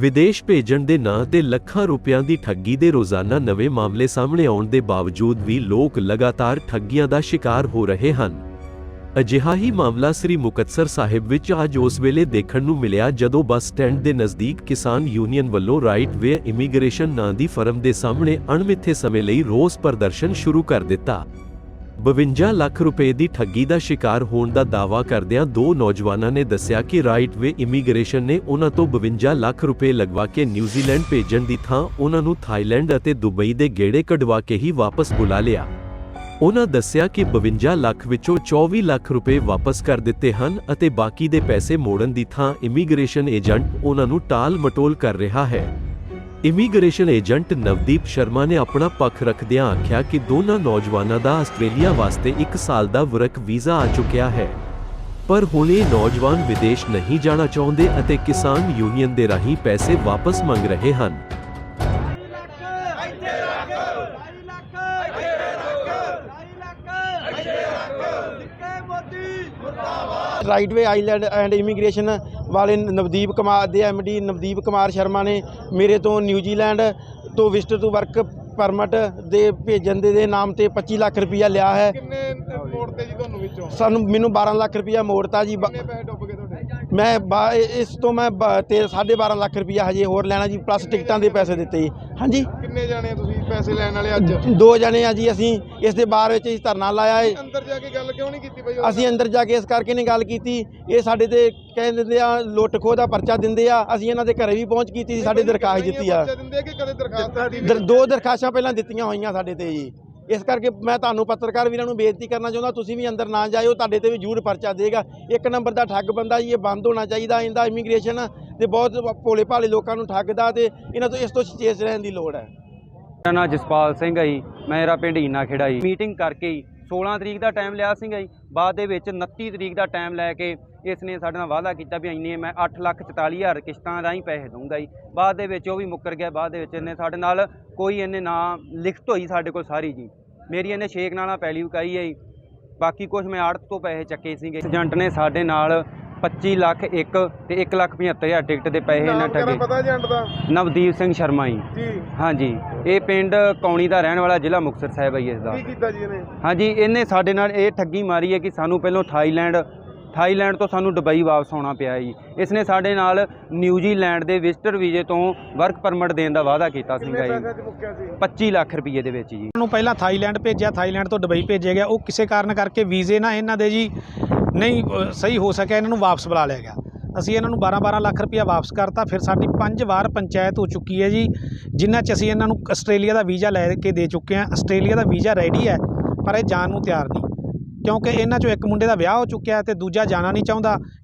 ਵਿਦੇਸ਼ ਭੇਜਣ ਦੇ ਨਾਂ ਤੇ ਲੱਖਾਂ ਰੁਪਇਆਂ ਦੀ ਠੱਗੀ ਦੇ ਰੋਜ਼ਾਨਾ ਨਵੇਂ ਮਾਮਲੇ ਸਾਹਮਣੇ ਆਉਣ ਦੇ ਬਾਵਜੂਦ ਵੀ ਲੋਕ ਲਗਾਤਾਰ ਠੱਗੀਆਂ ਦਾ ਸ਼ਿਕਾਰ ਹੋ ਰਹੇ ਹਨ। ਅਜਿਹਾ ਹੀ ਮਾਮਲਾ ਸ੍ਰੀ ਮੁਕਤਸਰ ਸਾਹਿਬ ਵਿੱਚ ਅੱਜ ਉਸ ਵੇਲੇ ਦੇਖਣ ਨੂੰ ਮਿਲਿਆ ਜਦੋਂ ਬੱਸ ਸਟੈਂਡ ਦੇ ਨਜ਼ਦੀਕ ਕਿਸਾਨ ਯੂਨੀਅਨ ਵੱਲੋਂ ਰਾਈਟ ਵੇ ਇਮੀਗ੍ਰੇਸ਼ਨ ਨਾਂ ਦੀ ਫਰਮ ਦੇ ਸਾਹਮਣੇ ਅਣਮਿੱਥੇ ਸਮੇਂ ਲਈ ਰੋਸ ਪ੍ਰਦਰਸ਼ਨ ਸ਼ੁਰੂ ਕਰ ਦਿੱਤਾ। 52 ਲੱਖ ਰੁਪਏ ਦੀ ਠੱਗੀ ਦਾ ਸ਼ਿਕਾਰ ਹੋਣ ਦਾ ਦਾਅਵਾ ਕਰਦਿਆਂ ਦੋ ਨੌਜਵਾਨਾਂ ਨੇ ਦੱਸਿਆ ਕਿ ਰਾਈਟ ਵੇ ਇਮੀਗ੍ਰੇਸ਼ਨ ਨੇ ਉਹਨਾਂ ਤੋਂ 52 ਲੱਖ ਰੁਪਏ ਲਗਵਾ ਕੇ ਨਿਊਜ਼ੀਲੈਂਡ ਭੇਜਣ ਦੀ ਥਾਂ ਉਹਨਾਂ ਨੂੰ ਥਾਈਲੈਂਡ ਅਤੇ ਦੁਬਈ ਦੇ ਗੇੜੇ ਕਢਵਾ ਕੇ ਹੀ ਵਾਪਸ ਬੁਲਾ ਲਿਆ। ਉਹਨਾਂ ਦੱਸਿਆ ਕਿ 52 ਲੱਖ ਵਿੱਚੋਂ 24 ਲੱਖ ਰੁਪਏ ਵਾਪਸ ਕਰ ਦਿੱਤੇ ਹਨ ਅਤੇ ਬਾਕੀ ਦੇ ਪੈਸੇ ਮੋੜਨ ਦੀ ਥਾਂ ਇਮੀਗ੍ਰੇਸ਼ਨ ਏਜੰਟ ਉਹਨਾਂ ਨੂੰ ਟਾਲ ਮਟੋਲ ਕਰ ਰਿਹਾ ਹੈ। ਇਮੀਗ੍ਰੇਸ਼ਨ ਏਜੰਟ ਨਵਦੀਪ ਸ਼ਰਮਾ ਨੇ ਆਪਣਾ ਪੱਖ ਰੱਖਦਿਆਂ ਆਖਿਆ ਕਿ ਦੋਨਾਂ ਨੌਜਵਾਨਾਂ ਦਾ ਆਸਟ੍ਰੇਲੀਆ ਵਾਸਤੇ 1 ਸਾਲ ਦਾ ਵਰਕ ਵੀਜ਼ਾ ਆ ਚੁੱਕਿਆ ਹੈ ਪਰ ਹੁਣ ਇਹ ਨੌਜਵਾਨ ਵਿਦੇਸ਼ ਨਹੀਂ ਜਾਣਾ ਚਾਹੁੰਦੇ ਅਤੇ ਕਿਸਾਨ ਯੂਨੀਅਨ ਦੇ ਰਾਹੀਂ ਪੈਸੇ ਵਾਪਸ ਮੰਗ ਰਹੇ ਹਨ ਰਾਈਟਵੇ ਆਈਲੈਂਡ ਐਂਡ ਇਮੀਗ੍ਰੇਸ਼ਨ ਵਾਲੇ ਨਵਦੀਪ ਕੁਮਾਰ ਦੇ ਐਮਡੀ ਨਵਦੀਪ ਕੁਮਾਰ ਸ਼ਰਮਾ ਨੇ ਮੇਰੇ ਤੋਂ ਨਿਊਜ਼ੀਲੈਂਡ ਤੋਂ ਵਿਜ਼ਟਰ ਟੂ ਵਰਕ ਪਰਮਿਟ ਦੇ ਭੇਜਣ ਦੇ ਦੇ ਨਾਮ ਤੇ 25 ਲੱਖ ਰੁਪਇਆ ਲਿਆ ਹੈ। ਕਿੰਨੇ ਮੋੜ ਤੇ ਜੀ ਤੁਹਾਨੂੰ ਵਿੱਚੋਂ? ਸਾਨੂੰ ਮੈਨੂੰ 12 ਲੱਖ ਰੁਪਇਆ ਮੋੜਤਾ ਜੀ। ਕਿੰਨੇ ਪੈਸੇ ਡੁੱਬ ਗਏ ਤੁਹਾਡੇ? ਮੈਂ ਇਸ ਤੋਂ ਮੈਂ ਤੇ 12.5 ਲੱਖ ਰੁਪਇਆ ਹਜੇ ਹੋਰ ਲੈਣਾ ਜੀ ਪਲੱਸ ਟਿਕਟਾਂ ਦੇ ਪੈਸੇ ਦਿੱਤੇ ਜੀ। ਹਾਂਜੀ। ਕਿੰਨੇ ਜਾਣੇ ਤੁਸੀਂ ਪੈਸੇ ਲੈਣ ਵਾਲੇ ਅੱਜ? ਦੋ ਜਣੇ ਆ ਜੀ ਅਸੀਂ ਇਸ ਦੇ ਬਾਰ ਵਿੱਚ ਅਸੀਂ ਧਰਨਾ ਲਾਇਆ ਹੈ ਅੰਦਰ ਜਾ ਕੇ ਗੱਲ ਕਿਉਂ ਨਹੀਂ ਕੀਤੀ ਬਈ ਅਸੀਂ ਅੰਦਰ ਜਾ ਕੇ ਇਸ ਕਰਕੇ ਨਹੀਂ ਗੱਲ ਕੀਤੀ ਇਹ ਸਾਡੇ ਤੇ ਕਹਿ ਦਿੰਦੇ ਆ ਲੁੱਟ ਖੋਹ ਦਾ ਪਰਚਾ ਦਿੰਦੇ ਆ ਅਸੀਂ ਇਹਨਾਂ ਦੇ ਘਰੇ ਵੀ ਪਹੁੰਚ ਕੀਤੀ ਸੀ ਸਾਡੇ ਦਰਖਾਸਤ ਦਿੱਤੀ ਆ। ਦੋ ਦਰਖਾਸਤਾਂ ਪਹਿਲਾਂ ਦਿੱਤੀਆਂ ਹੋਈਆਂ ਸਾਡੇ ਤੇ ਜੀ। ਇਸ ਕਰਕੇ ਮੈਂ ਤੁਹਾਨੂੰ ਪੱਤਰਕਾਰ ਵੀਰਾਂ ਨੂੰ ਬੇਨਤੀ ਕਰਨਾ ਚਾਹੁੰਦਾ, ਤੁਸੀਂ ਵੀ ਅੰਦਰ ਨਾ ਜਾਇਓ, ਤੁਹਾਡੇ ਤੇ ਵੀ ਜ਼ਰੂਰ ਪਰਚਾ ਦੇਗਾ। ਇੱਕ ਨੰਬਰ ਦਾ ਠੱਗ ਬੰਦਾ ਜੀ, ਇਹ ਬੰਦ ਹੋਣਾ ਚਾਹੀਦਾ, ਇਹਦਾ ਇਮੀਗ੍ਰੇਸ਼ਨ ਤੇ ਬਹੁਤ ਭੋਲੇ ਭਾਲੇ ਲੋਕਾਂ ਨੂੰ ਠੱਗਦਾ ਤੇ ਇਹਨਾਂ ਤੋਂ ਇਸ ਤੋਂ ਚੇਸ ਰਹਿਣ ਦੀ ਲੋੜ ਹੈ। ਮੇਰਾ ਨਾਂ ਜਸਪਾਲ ਸਿੰਘ ਹੈ ਜੀ ਮੇਰਾ ਪਿੰਡ ਈਨਾ ਖੇੜਾ ਜੀ। ਮੀਟਿੰਗ ਕਰਕੇ ਹੀ 16 ਤਰੀਕ ਦਾ ਟਾਈਮ ਲਿਆ ਸੀਗਾ ਜੀ, ਬਾਅਦ ਦੇ ਵਿੱਚ 29 ਤਰੀਕ ਦਾ ਟਾਈਮ ਲੈ ਕੇ ਇਸ ਨੇ ਸਾਡੇ ਨਾਲ ਵਾਅਦਾ ਕੀਤਾ ਵੀ ਇੰਨੇ ਮੈਂ 8 ਲੱਖ 44 ਹਜ਼ਾਰ ਕਿਸ਼ਤਾਂ ਰਾਹੀਂ ਪੈਸੇ ਦਊਂਗਾ ਜੀ। ਬਾਅਦ ਦੇ ਵਿੱਚ ਉਹ ਵੀ ਮੁੱਕਰ ਗਿਆ, ਬਾਅਦ ਦੇ ਵਿੱਚ ਇਹਨੇ ਸਾਡੇ ਨਾਲ ਕੋਈ ਇਹਨੇ ਨਾ ਲਿਖਤ ਹੋਈ ਸਾਡੇ ਕੋਲ ਸਾਰੀ ਜੀ। ਮੇਰੀ ਇਹਨੇ ਛੇ ਕਨਾਲਾਂ ਪੈਲੀ ਉਕਾਈ ਹੈ ਜੀ ਬਾਕੀ ਕੁਝ ਮੈਂ ਆੜਤ ਤੋਂ ਪੈਸੇ ਚੱਕੇ ਸੀਗੇ। ਏਜੰਟ ਨੇ ਸਾਡੇ ਨਾਲ 25 ਲੱਖ 1 ਤੇ 1 ਲੱਖ 75 ਹਜ਼ਾਰ ਟਿਕਟ ਦੇ ਪੈਸੇ ਇਹਨਾਂ ਠੱਗੇ। ਪਤਾ ਏਜੰਟ ਦਾ? ਨਵਦੀਪ ਸਿੰਘ ਸ਼ਰਮਾ ਜੀ। ਜੀ। ਹਾਂਜੀ। ਇਹ ਪਿੰਡ ਕੌਣੀ ਦਾ ਰਹਿਣ ਵਾਲਾ ਜ਼ਿਲ੍ਹਾ ਮੁਕਤਸਰ ਸਾਹਿਬ ਹੈ ਇਸ ਦਾ। ਕੀ ਕੀਤਾ ਜੀ ਇਹਨੇ? ਹਾਂਜੀ ਇਹਨੇ ਸਾਡੇ ਨਾਲ ਇਹ ਠੱਗੀ ਮਾਰੀ ਹੈ ਕਿ ਸਾਨੂੰ ਪਹਿਲਾਂ ਥਾਈਲੈਂਡ ਥਾਈਲੈਂਡ ਤੋਂ ਸਾਨੂੰ ਦੁਬਈ ਵਾਪਸ ਆਉਣਾ ਪਿਆ ਜੀ। ਇਸ ਨੇ ਸਾਡੇ ਨਾਲ ਨਿਊਜ਼ੀਲੈਂਡ ਦੇ ਵਿਜ਼ਟਰ ਵੀਜ਼ੇ ਤੋਂ ਵਰਕ ਪਰਮਿਟ ਦੇਣ ਦਾ ਵਾਅਦਾ ਕੀਤਾ ਸੀਗਾ ਜੀ। ਚ ਮੁੱਕਿਆ ਸੀ? 25 ਲੱਖ ਰੁਪਏ ਦੇ ਵਿੱਚ ਜੀ। ਨੂੰ ਪਹਿਲਾਂ ਥਾਈਲੈਂਡ ਭੇਜਿਆ ਥਾਈਲੈਂਡ ਤੋਂ ਦੁਬਈ ਭੇਜਿਆ ਗਿਆ। ਉਹ ਕਿਸੇ ਕਾਰਨ ਕਰਕੇ ਵੀਜ਼ੇ ਨਾ ਇਹਨਾਂ ਦੇ ਜੀ ਨਹੀਂ ਸਹੀ ਹੋ ਸਕਿਆ ਇਹਨਾਂ ਨੂੰ ਵਾਪਸ ਬੁਲਾ ਲਿਆ ਗਿਆ। ਅਸੀਂ ਇਹਨਾਂ ਨੂੰ 12-12 ਲੱਖ ਰੁਪਇਆ ਵਾਪਸ ਕਰਤਾ ਫਿਰ ਸਾਡੀ ਪੰਜ ਵਾਰ ਪੰਚਾਇਤ ਹੋ ਚੁੱਕੀ ਹੈ ਜੀ ਜਿਨ੍ਹਾਂ 'ਚ ਅਸੀਂ ਇਹਨਾਂ ਨੂੰ ਆਸਟ੍ਰੇਲੀਆ ਦਾ ਵੀਜ਼ਾ ਲੈ ਕੇ ਦੇ ਚੁੱਕੇ ਹਾਂ। ਆਸਟ੍ਰੇਲੀਆ ਦਾ ਵੀਜ਼ਾ ਰੈਡੀ ਹੈ ਪਰ ਇਹ ਜਾਣ ਨੂੰ ਤਿਆਰ ਨਹੀਂ। ਕਿਉਂਕਿ ਇਹਨਾਂ 'ਚੋਂ ਇੱਕ ਮੁੰਡੇ ਦਾ ਵਿਆਹ ਹੋ ਚੁੱਕਿਆ ਅਤੇ ਦੂਜਾ ਜਾਣਾ ਨਹੀਂ ਚਾਹੁੰਦਾ।